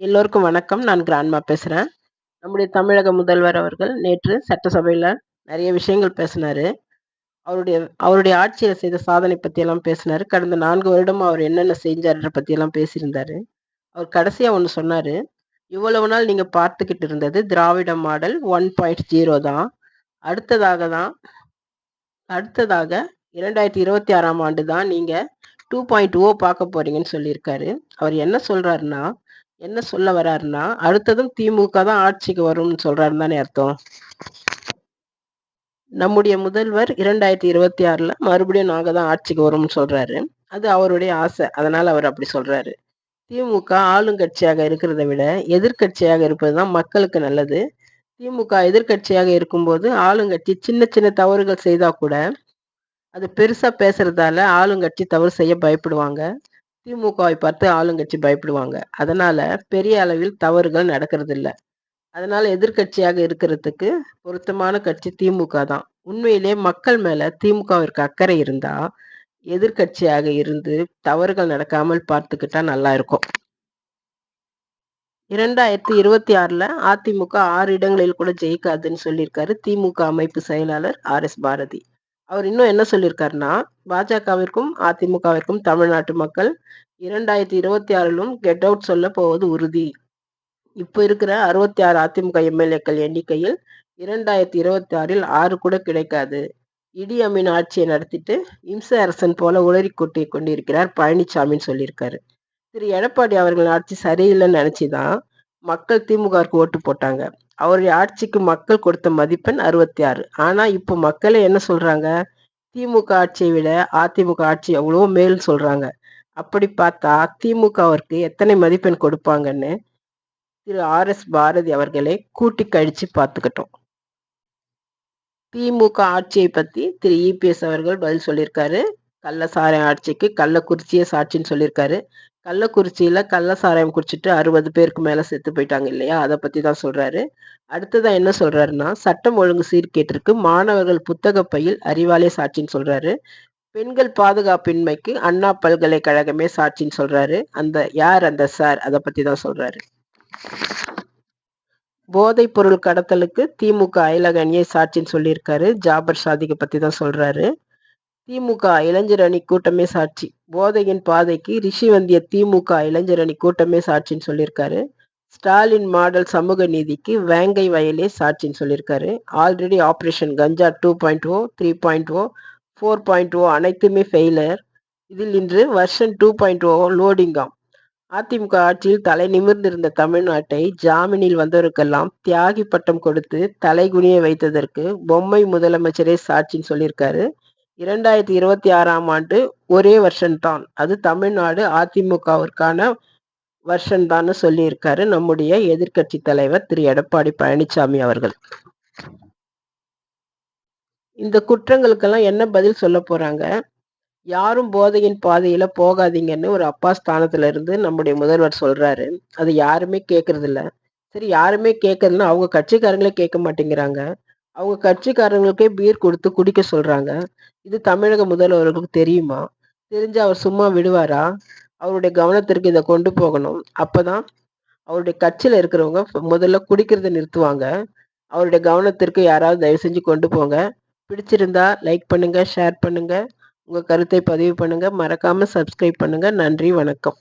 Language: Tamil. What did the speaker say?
எல்லோருக்கும் வணக்கம். நான் கிராண்ட்மா பேசுகிறேன் நம்முடைய தமிழக முதல்வர் அவர்கள் நேற்று சட்டசபையில் நிறைய விஷயங்கள் பேசினாரு. அவருடைய அவருடைய ஆட்சியில் செய்த சாதனை பற்றியெல்லாம் பேசினார் கடந்த நான்கு வருடம் அவர் என்னென்ன செஞ்சார்ன்ற பற்றியெல்லாம் பேசியிருந்தாரு. அவர் கடைசியாக ஒன்று சொன்னார் இவ்வளவு நாள் நீங்கள் பார்த்துக்கிட்டு இருந்தது திராவிட மாடல் 1.0 தான். அடுத்ததாக தான் அடுத்ததாக 2026ஆம் ஆண்டு தான் நீங்கள் டூ பாயிண்ட் ஓ பார்க்க போறீங்கன்னு சொல்லியிருக்காரு. அவர் என்ன சொல்றாருன்னா, என்ன சொல்ல வர்றாருன்னா அடுத்ததும் திமுக தான் ஆட்சிக்கு வரும்னு சொல்றாரு தானே அர்த்தம். நம்முடைய முதல்வர் 2026ல மறுபடியும் நாங்க தான் ஆட்சிக்கு வரும்னு சொல்றாரு. அது அவருடைய ஆசை. அதனால அவர் அப்படி சொல்றாரு. திமுக ஆளுங்கட்சியாக இருக்கிறத விட, எதிர்க்கட்சியாக இருப்பது தான் மக்களுக்கு நல்லது. திமுக எதிர்க்கட்சியாக இருக்கும்போது, ஆளுங்கட்சி சின்ன சின்ன தவறுகள் செய்தா கூட, அது பெருசா பேசுறதால ஆளுங்கட்சி தவறு செய்ய பயப்படுவாங்க. திமுகவை பார்த்து ஆளுங்கட்சி பயப்படுவாங்க. அதனால பெரிய அளவில் தவறுகள் நடக்கிறதில்ல அதனால எதிர்க்கட்சியாக இருக்கிறதுக்கு பொருத்தமான கட்சி திமுக தான். உண்மையிலே மக்கள் மேல திமுகவிற்கு அக்கறை இருந்தா, எதிர்க்கட்சியாக இருந்து தவறுகள் நடக்காமல் பார்த்துக்கிட்டா நல்லா இருக்கும். 2026ல அதிமுக ஆறு இடங்களில் கூட ஜெயிக்காதுன்னு சொல்லியிருக்காரு திமுக அமைப்பு செயலாளர் ஆர்.எஸ். பாரதி. அவர் இன்னும் என்ன சொல்லியிருக்காருன்னா, பாஜகவிற்கும், அதிமுகவிற்கும் தமிழ்நாட்டு மக்கள் 2026லும் கெட் அவுட் சொல்லப் போவது உறுதி. இப்போ இருக்கிற 66 அதிமுக எம்.எல்.ஏக்கள் எண்ணிக்கையில் 2026ல் 6 கூட கிடைக்காது. இடி அமீன் ஆட்சியை நடத்திட்டு இம்ச அரசன் போல உளறி கூட்டி கொண்டிருக்கிறார் பழனிசாமின்னு சொல்லியிருக்காரு. திரு எடப்பாடி அவர்கள் ஆட்சி சரியில்லைன்னு நெனச்சு தான் மக்கள் திமுகவிற்கு ஓட்டு போட்டாங்க. அவருடைய ஆட்சிக்கு மக்கள் கொடுத்த மதிப்பெண் 66. ஆனா இப்போ மக்களே என்ன சொல்றாங்க? திமுக ஆட்சியை விட அதிமுக ஆட்சி எவ்வளவோ மேல் சொல்றாங்க. அப்படி பார்த்தா திமுகவிற்கு எத்தனை மதிப்பெண் கொடுப்பாங்கன்னு திரு ஆர்.எஸ். பாரதி அவர்களே கூட்டி கழிச்சு பார்த்துக்கிட்டோம் திமுக ஆட்சியை பத்தி திரு இ.பி.எஸ். அவர்கள் பதில் சொல்லியிருக்காரு. கள்ள ஆட்சிக்கு கள்ளக்குறிச்சியே சாட்சின்னு சொல்லியிருக்காரு. கள்ளக்குறிச்சியில கள்ள சாராயம் குடிச்சிட்டு 60 பேருக்கு மேல செத்து போயிட்டாங்க இல்லையா? அதை பத்தி தான் சொல்றாரு. அடுத்ததா என்ன சொல்றாருன்னா, சட்டம் ஒழுங்கு சீர்கேட்டிற்கு மாணவர்கள் புத்தக பையில் அறிவாலே சாட்சின்னு சொல்றாரு. பெண்கள் பாதுகாப்பின்மைக்கு அண்ணா பல்கலைக்கழகமே சாட்சின்னு சொல்றாரு. அந்த யார் அந்த சார்? அதை பத்தி தான் சொல்றாரு. போதைப் பொருள் கடத்தலுக்கு திமுக அயலக அணியை சாட்சின்னு சொல்லியிருக்காரு. ஜாபர் சாதிக்க பத்தி தான் சொல்றாரு. திமுக இளைஞர் அணி கூட்டமே சாட்சி. போதையின் பாதைக்கு ரிஷி வந்திய திமுக இளைஞர் அணி கூட்டமே சாட்சின்னு சொல்லியிருக்காரு. ஸ்டாலின் மாடல் சமூக நீதிக்கு வேங்கை வயலே சாட்சின்னு சொல்லியிருக்காரு. ஆல்ரெடி ஆப்ரேஷன் கஞ்சா 2.0, 3.0, 4.0 அனைத்துமே ஃபெயிலர் இதில் இன்று வர்ஷன் டூ பாயிண்ட் ஓ லோடிங்காம். அதிமுக ஆட்சியில் தலை நிமிர்ந்திருந்த தமிழ்நாட்டை ஜாமீனில் வந்தவருக்கெல்லாம் தியாகி பட்டம் கொடுத்து தலைகுனிய வைத்ததற்கு பொம்மை முதலமைச்சரே சாட்சின்னு சொல்லியிருக்காரு. 2026ஆம் ஆண்டு ஒரே வருஷம் தான். அது தமிழ்நாடு அதிமுகவிற்கான வெர்ஷன் தான் சொல்லியிருக்காரு நம்முடைய எதிர்கட்சி தலைவர் திரு எடப்பாடி பழனிசாமி அவர்கள். இந்த குற்றங்களுக்கெல்லாம் என்ன பதில் சொல்ல போறாங்க? யாரும் போதையின் பாதையில போகாதீங்கன்னு ஒரு அப்பா ஸ்தானத்துல இருந்து நம்முடைய முதல்வர் சொல்றாரு. அது யாருமே கேட்கறதில்ல. சரி யாருமே கேட்கறதில்ல அவங்க கட்சிக்காரங்களே கேட்க மாட்டேங்கிறாங்க. அவங்க கட்சிக்காரங்களுக்கே பீர் கொடுத்து குடிக்க சொல்றாங்க. இது தமிழக முதல்வர்களுக்கு தெரியுமா? தெரிஞ்சு அவர் சும்மா விடுவாரா? அவருடைய கவனத்திற்கு இதை கொண்டு போகணும். அப்பதான் அவருடைய கட்சியில இருக்கிறவங்க முதல்ல குடிக்கிறத நிறுத்துவாங்க. அவருடைய கவனத்திற்கு யாராவது தயவு செஞ்சு கொண்டு போங்க. பிடிச்சிருந்தா லைக் பண்ணுங்க, ஷேர் பண்ணுங்க. உங்க கருத்தை பதிவு பண்ணுங்க. மறக்காம சப்ஸ்கிரைப் பண்ணுங்க. நன்றி, வணக்கம்.